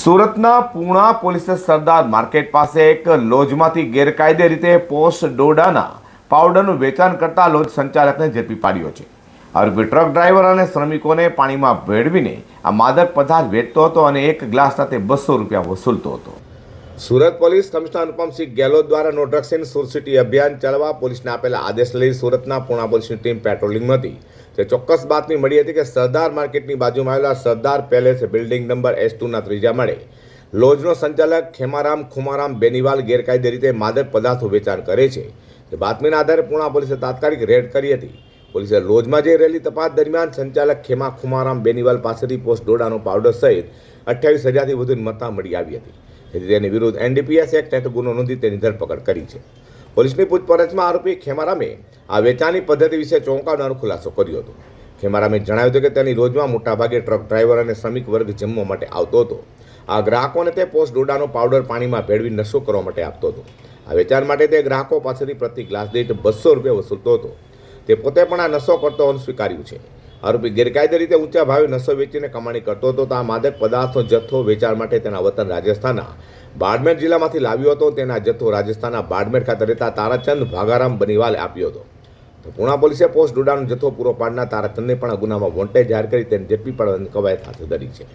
સુરતના પૂણા પોલીસે સરદાર માર્કેટ પાસે એક લોજમાંથી ગેરકાયદે રીતે પોસ્ટ ડોડાના પાવડરનું વેચાણ કરતા લોજ સંચાલકને ઝડપી પાડ્યો છે. આરોપી ટ્રક ડ્રાઈવર અને શ્રમિકોને પાણીમાં ભેળવીને આ માદક પદાર્થ વેચતો હતો અને એક ગ્લાસ સાથે બસો રૂપિયા વસૂલતો હતો. સુરત પોલીસ કમિશનર અનુપમસિંહ ગેહલોત દ્વારા નો ડ્રગ્સ ઇન સુરત અભિયાન ચલાવવા પોલીસને આપેલા આદેશ લઈ સુરતના પૂણા પોલીસની ટીમ પેટ્રોલિંગમાં હતી. તે ચોક્કસ બાતમી મળી હતી કે સરદાર માર્કેટની બાજુમાં આવેલા Sardar palace building number S ટુના ત્રીજા માળે લોજનો સંચાલક ખેમારામ ખુમારામ બેનીવાલ ગેરકાયદે રીતે માદક પદાર્થો વેચાણ કરે છે. તે બાતમીના આધારે પૂણા પોલીસે તાત્કાલિક રેડ કરી હતી. પોલીસે લોજમાં જઈ રહેલી તપાસ દરમિયાન સંચાલક ખેમા ખુમારામ બેનીવાલ પાસેથી પોસ્ટ ડોડાનો પાવડર સહિત અઠ્યાવીસ હજારથી વધુ મત્તા મળી આવી હતી. તેથી તેની વિરુદ્ધ એનડીપીએસ એક્ટ હેઠળ ગુનો નોંધી તેની ધરપકડ કરી છે. પોલીસની પૂછપરછમાં આરોપી ખેમારામે આ વેચાણની પદ્ધતિ વિશે ચોંકાવનારો ખુલાસો કર્યો હતો. ખેમારામે જણાવ્યું હતું કે તેની રોજમાં મોટાભાગે ટ્રક ડ્રાઈવર અને શ્રમિક વર્ગ જમવા માટે આવતો હતો. આ ગ્રાહકોને તે પોસ્ટ ડોડાનો પાવડર પાણીમાં ભેળવી નશો કરવા માટે આપતો હતો. આ વેચાણ માટે તે ગ્રાહકો પાસેથી પ્રતિ ગ્લાસ દીઠ બસો રૂપિયા વસૂલતો હતો. તે પોતે પણ આ નશો કરતો હોવાનું સ્વીકાર્યું છે. આરોપી ગેરકાયદે રીતે ઊંચા ભાવે નશો વેચીને કમાણી કરતો હતો. તો આ માદક પદાર્થનો જથ્થો વેચાણ માટે તેના વતન રાજસ્થાનના બાડમેર જિલ્લામાંથી લાવ્યો હતો. તેના જથ્થો રાજસ્થાનના બાડમેર ખાતે રહેતા તારાચંદ ભાગારામ બનીવાલે આપ્યો હતો. તો પૂણા પોલીસે પોસ્ટ ડોડાનો જથ્થો પૂરો પાડનાર તારાચંદને પણ ગુનામાં વોન્ટેજ જાહેર કરી તેને ઝડપી પાડવાની કવાયત હાથ ધરી છે.